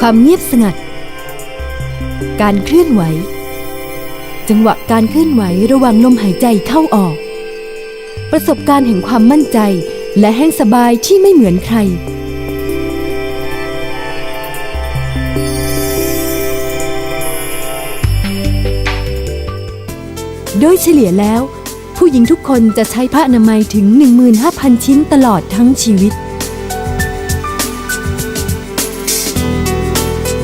ความเงียบสงัด การเคลื่อนไหว จังหวะการเคลื่อนไหวระหว่างลมหายใจเข้าออก ประสบการณ์แห่งความมั่นใจและแห้งสบายที่ไม่เหมือนใคร โดยเฉลี่ยแล้ว ผู้หญิงทุกคนจะใช้ผ้าอนามัยถึง 15,000 ชิ้นตลอดทั้งชีวิต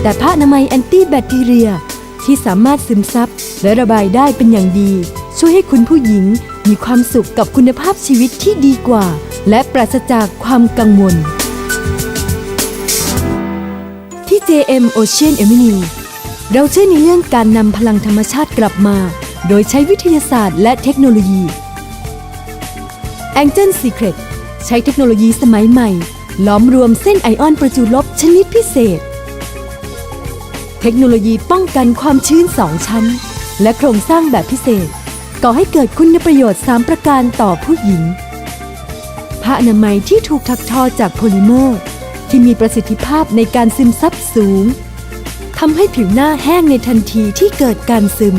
แต่ผ้าอนามัยแอนตี้แบคทีเรีย ที่สามารถซึมซับและระบายได้เป็นอย่างดี ช่วยให้คุณผู้หญิงมีความสุขกับคุณภาพชีวิตที่ดีกว่า และปราศจากความกังวล ที่ JM Ocean Avenue เราเชื่อในเรื่องการนำพลังธรรมชาติกลับมา โดยใช้วิทยาศาสตร์และเทคโนโลยี Angel Secret ใช้เทคโนโลยีสมัยใหม่ ล้อมรวมเส้นไอออนประจุลบชนิดพิเศษ เทคโนโลยีป้องกันความชื้น 2 ชั้น และโครงสร้างแบบพิเศษ ก่อให้เกิดคุณประโยชน์ 3 ประการต่อผู้หญิง ผ้าอนามัยที่ถูกถักทอจากโพลิเมอร์ ที่มีประสิทธิภาพในการซึมซับสูงทำให้ผิวหน้าแห้งในทันทีที่เกิดการซึม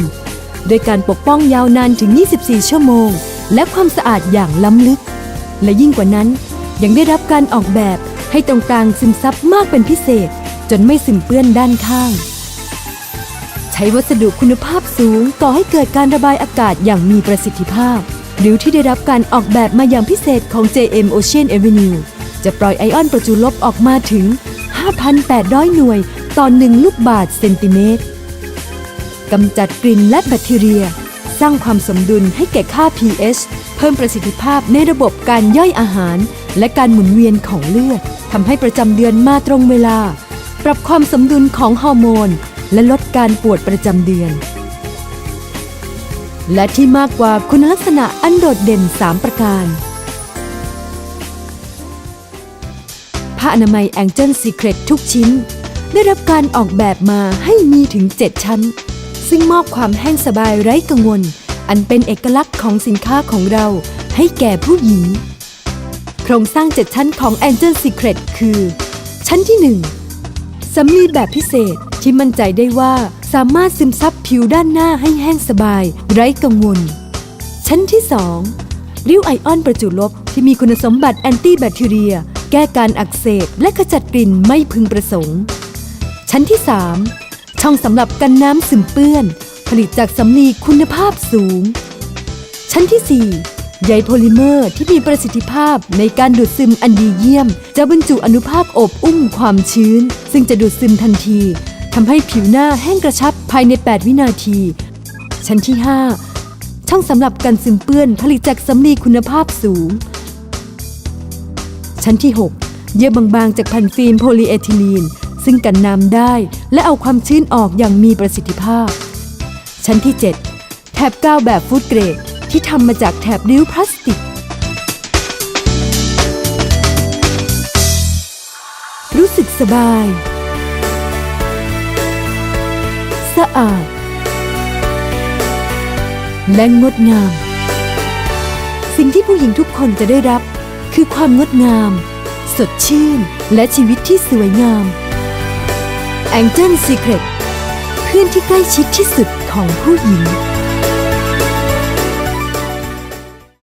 โดยการปกป้องยาวนานถึง 24 ชั่วโมง และความสะอาดอย่างล้ำลึก และยิ่งกว่านั้นยังได้รับการออกแบบให้ตรงกลางซึมซับมากเป็นพิเศษ จนไม่ซึมเปื้อนด้านข้าง ใช้วัสดุคุณภาพสูงก่อให้เกิดการระบายอากาศอย่างมีประสิทธิภาพ หรือที่ได้รับการออกแบบมาอย่างพิเศษของ JM Ocean Avenue จะปล่อยไอออนประจุลบออกมาถึง 5,800 หน่วยต่อ 1 ลูกบาทเซนติเมตรกำจัดกลิ่นและแบคทีเรีย สร้างความสมดุลให้แก่ค่า pH เพิ่มประสิทธิภาพในระบบการย่อยอาหาร และการหมุนเวียนของเลือดทำให้ประจำเดือนมาตรงเวลา ปรับความสมดุลของฮอร์โมน และลดการปวดประจำเดือน และที่มากกว่าคุณลักษณะอันโดดเด่น 3 ประการ ผ้าอนามัย Angel Secret ทุกชิ้น ได้รับการออกแบบมาให้มีถึง 7 ชั้น ซึ่งมอบความแห้งสบายไร้กังวล อันเป็นเอกลักษณ์ของสินค้าของเราให้แก่ผู้หญิง โครงสร้าง 7 ชั้นของ Angel Secret คือ ชั้นที่ 1 สำลีแบบพิเศษที่มั่นใจได้ว่าสามารถซึมซับผิวด้านหน้าให้แห้งสบาย ไร้กังวล ชั้นที่ 2 ริ้วไอออนประจุลบที่มีคุณสมบัติแอนตี้แบคทีเรีย แก้การอักเสบและขจัดกลิ่นไม่พึงประสงค์ ชั้นที่ 3 ช่องสำหรับกันน้ำซึมเปื้อน ผลิตจากสำลีคุณภาพสูง ชั้นที่ 4 ใยโพลิเมอร์ที่มีประสิทธิภาพในการดูดซึมอันดีเยี่ยม จะบรรจุอนุภาคอบอุ้มความชื้น ซึ่งจะดูดซึมทันทีทำให้ผิวหน้าแห้งกระชับภายใน 8 วินาที ชั้นที่ 5 ช่องสำหรับกันซึมเปื้อนผลิตจากสำลีคุณภาพสูง ชั้นที่ 6 เยื่อบางๆ จากแผ่นฟิล์มโพลีเอทิลีน ซึ่งกันน้ำได้ และเอาความชื้นออกอย่างมีประสิทธิภาพ ชั้นที่ 7 แถบก้าวแบบฟูดเกรด ที่ทำมาจากแถบริ้วพลาสติก รู้สึกสบาย สะอาด และงดงาม สิ่งที่ผู้หญิงทุกคนจะได้รับ คือความงดงาม สดชื่น และชีวิตที่สวยงาม Angel Secret เพื่อนที่ใกล้ชิดที่สุดของผู้หญิง